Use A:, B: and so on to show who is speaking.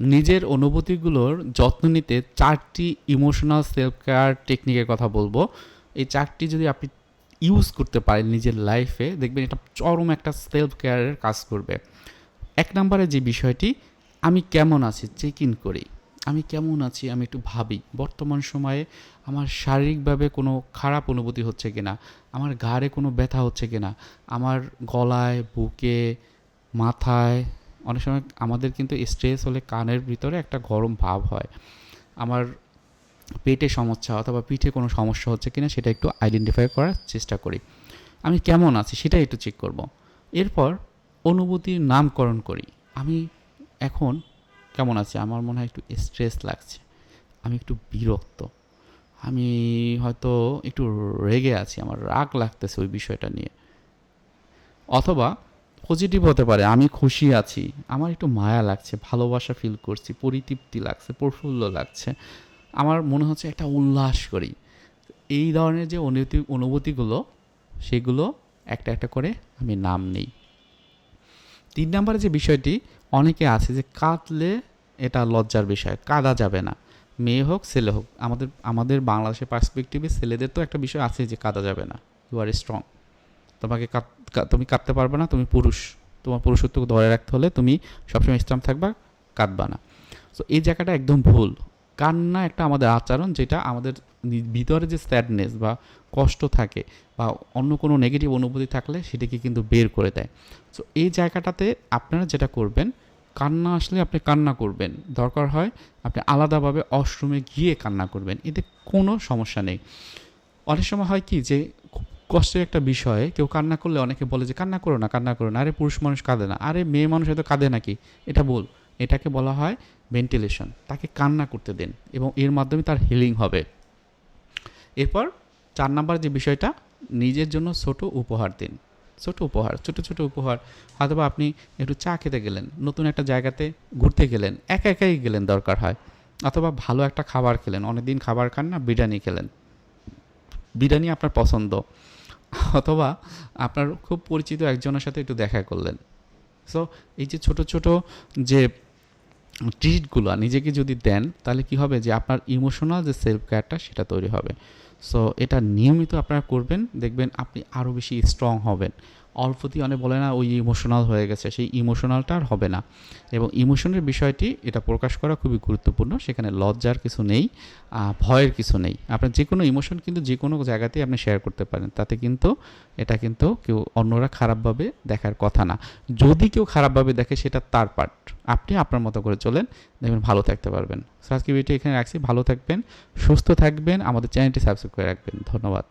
A: নিজের অনুভূতিগুলোর যত্ন নিতে চারটি ইমোশনাল সেলফ কেয়ার টেকনিকের কথা বলব। এই চারটি যদি আপনি ইউজ করতে পারেন নিজের লাইফে দেখবেন এটা চরম একটা সেলফ কেয়ারের কাজ করবে। এক নম্বরে যে বিষয়টি, আমি কেমন আছি? চেক ইন করি। আমি কেমন আছি? আমি একটু ভাবি। বর্তমান সময়ে আমার শারীরিকভাবে কোনো খারাপ অনুভূতি হচ্ছে কিনা? আমার ঘাড়ে কোনো ব্যথা হচ্ছে কিনা? আমার গলায়, বুকে, মাথায় অনেক সময় আমাদের কিন্তু স্ট্রেস হলে কানের ভিতরে একটা গরম ভাব হয়। আমার পেটে সমস্যা অথবা পিঠে কোনো সমস্যা হচ্ছে কিনা সেটা একটু আইডেন্টিফাই করার চেষ্টা করি। আমি কেমন আছি সেটা একটু চেক করব। এরপর অনুভূতির নামকরণ করি। আমি এখন কেমন আছি? আমার মনে হয় একটু স্ট্রেস লাগছে। আমি একটু বিরক্ত। আমি হয়তো একটু রেগে আছি। আমার রাগ লাগতেছে ওই বিষয়টা নিয়ে। অথবা পজিটিভ হতে পারে, আমি খুশি আছি। আমার একটু মায়া লাগছে, ভালোবাসা ফিল করছি, পরিতৃপ্তি লাগছে, প্রফুল্ল লাগছে। আমার মনে হচ্ছে একটা উল্লাস করি। এই ধরনের যে অনুভূতি, অনুভূতিগুলো, সেগুলো একটা একটা করে আমি নাম নেই। তিন নম্বরে যে বিষয়টি, অনেকে আছে যে কাঁদলে এটা লজ্জার বিষয়, কাঁদা যাবে না। মেয়ে হোক, ছেলে হোক, আমাদের আমাদের বাংলাদেশের পার্সপেক্টিভে ছেলেদের তো একটা বিষয় আছে যে কাঁদা যাবে না। ইউ আর স্ট্রং তোমাকে কাঁদ- তুমি কাঁদতে পারবে না, তুমি পুরুষ। তোমার পুরুষত্বকে ধরে রাখতে হলে তুমি সবসময় স্ট্রং থাকবা, কাঁদবা না। সো এই জায়গাটা একদম ভুল। কান্না একটা আমাদের আচরণ যেটা আমাদের ভিতরে যে স্যাডনেস বা কষ্ট থাকে বা অন্য কোনো নেগেটিভ অনুভূতি থাকলে সেটাকে কিন্তু বের করে দেয়। সো এই জায়গাটাতে আপনারা যেটা করবেন, কান্না আসলে আপনি কান্না করবেন। দরকার হয় আপনি আলাদাভাবে অশ্রমে গিয়ে কান্না করবেন। এতে কোনো সমস্যা নেই। অনেক সময় হয় কি যে কষ্টের একটা বিষয়, কেউ কান্না করলে অনেকে বলে যে, কান্না করো না, কান্না করো না। আরে, পুরুষ মানুষ কাঁদে না। আরে, মেয়ে মানুষ হয়তো কাঁদে নাকি? এটা বল এটাকে বলা হয় ভেন্টিলেশন তাকে কান্না করতে দেন এবং এর মাধ্যমে তার হিলিং হবে। এরপর চার নাম্বার যে বিষয়টা, নিজের জন্য ছোট উপহার দিন। ছোট উপহার, ছোট ছোট উপহার। হয়তোবা আপনি একটু চা খেতে গেলেন, নতুন একটা জায়গাতে ঘুরতে গেলেন, একা একাই গেলেন দরকার হয়। অথবা ভালো একটা খাবার খেলেন, অনেকদিন খাবার খান না, বিরিয়ানি খেলেন। বিরিয়ানি আপনার পছন্দ। অথবা আপনার খুব পরিচিত একজনের সাথে একটু দেখা করলেন। সো এই যে ছোট ছোট যে ট্রিটগুলো নিজেকে যদি দেন, তাহলে কি হবে যে আপনার ইমোশনাল যে সেলফ কেয়ারটা সেটা তৈরি হবে। সো এটা নিয়মিত আপনারা করবেন, দেখবেন আপনি আরও বেশি স্ট্রং হবেন। অল্পতেই অনেক বলে না, ওই ইমোশনাল হয়ে গেছে। সেই ইমোশনালটা আর হবে না। এবং ইমোশনের বিষয়টি, এটা প্রকাশ করা খুবই গুরুত্বপূর্ণ। সেখানে লজ্জার কিছু নেই ভয়ের কিছু নেই। আপনার যে কোনো ইমোশন কিন্তু যে কোনো জায়গাতেই আপনি শেয়ার করতে পারেন। তাতে কিন্তু, এটা কিন্তু কেউ অন্যরা খারাপভাবে দেখার কথা না। যদি কেউ খারাপভাবে দেখে, সেটা তার পার্ট আপনি আপনার মতো করে চলেন। দেখবেন ভালো থাকতে পারবেন। আজকে ভিডিও এখানে রাখছি। ভালো থাকবেন, সুস্থ থাকবেন। আমাদের চ্যানেলটি সাবস্ক্রাইব করে রাখবেন। ধন্যবাদ।